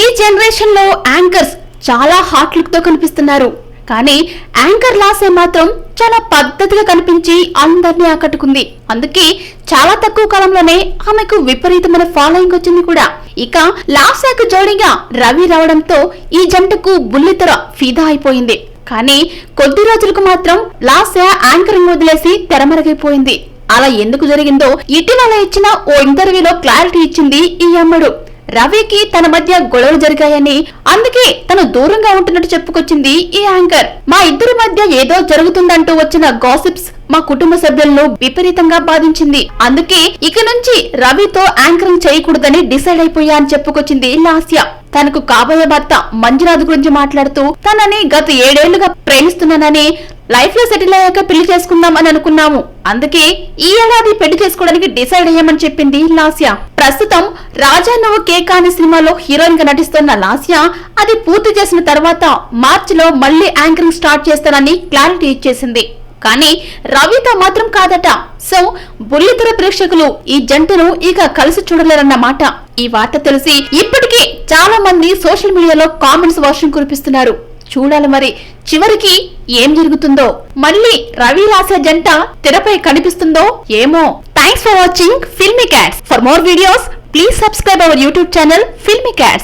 ఈ జనరేషన్లో యాంకర్స్ చాలా హాట్ లుక్తో కనిపిస్తున్నారు. కానీ యాంకర్ లాసే మాత్రం చాలా పద్ధతిగా కనిపించి అందరినీ ఆకట్టుకుంది. అందుకే చాలా తక్కువ కాలంలోనే ఆమెకు విపరీతమైన ఫాలోయింగ్ వచ్చింది కూడా. ఇక లాసాకు జోడీగా రవి రావడంతో ఈ జంటకు బుల్లితెర ఫిదా అయిపోయింది. కానీ కొద్ది రోజులకు మాత్రం లాసా యాంకరింగ్ వదిలేసి తెరమరగైపోయింది అలా ఎందుకు జరిగిందో ఇటీవల ఇచ్చిన ఓ ఇంటర్వ్యూలో క్లారిటీ ఇచ్చింది ఈ అమ్మడు. రవికి తన మధ్య గొడవలు జరిగాయని అందుకే తను దూరంగా ఉంటున్నట్టు చెప్పుకొచ్చింది ఈ యాంకర్. మా ఇద్దరి మధ్య ఏదో జరుగుతుందంటూ వచ్చిన గాసిప్స్ మా కుటుంబ సభ్యులను విపరీతంగా బాధించింది. అందుకే ఇక నుంచి రవితో యాంకరింగ్ చేయకూడదని డిసైడ్ అయిపోయా అని చెప్పుకొచ్చింది లాస్య. తనకు కాబోయే భర్త మంజునాథ్ గురించి మాట్లాడుతూ తనని గత ఏడేళ్ళుగా ప్రేమిస్తున్నానని లైఫ్లో సెటిల్ అయ్యాక పెళ్ళి చేసుకుందాం అని అనుకున్నాము. అందుకే ఈ ఏడాది పెళ్ళి చేసుకోవడానికి డిసైడ్ అయ్యామని చెప్పింది లాస్య. ప్రస్తుతం రాజా నువ్వు కేక్ అనే సినిమాలో హీరోయిన్గా నటిస్తున్న లాస్య అది పూర్తి చేసిన తర్వాత మార్చిలో మళ్ళీ యాంకరింగ్ స్టార్ట్ చేస్తానని క్లారిటీ ఇచ్చేసింది. కానీ రవితో మాత్రం కాదట. సో బుల్లితెర ప్రేక్షకులు ఈ జంటను ఇక కలిసి చూడలేరన్నమాట ఈ వార్త తెలిసి ఇప్పటికీ చాలా మంది సోషల్ మీడియాలో కామెంట్స్ వర్షం కురిపిస్తున్నారు. చూడాలి మరి చివరికి ఏం జరుగుతుందో. మళ్ళీ రవి రాసే జంట తెరపై కనిపిస్తుందో ఏమో. Thanks for watching Filmy Cats. For more videos, please subscribe our YouTube channel Filmy Cats.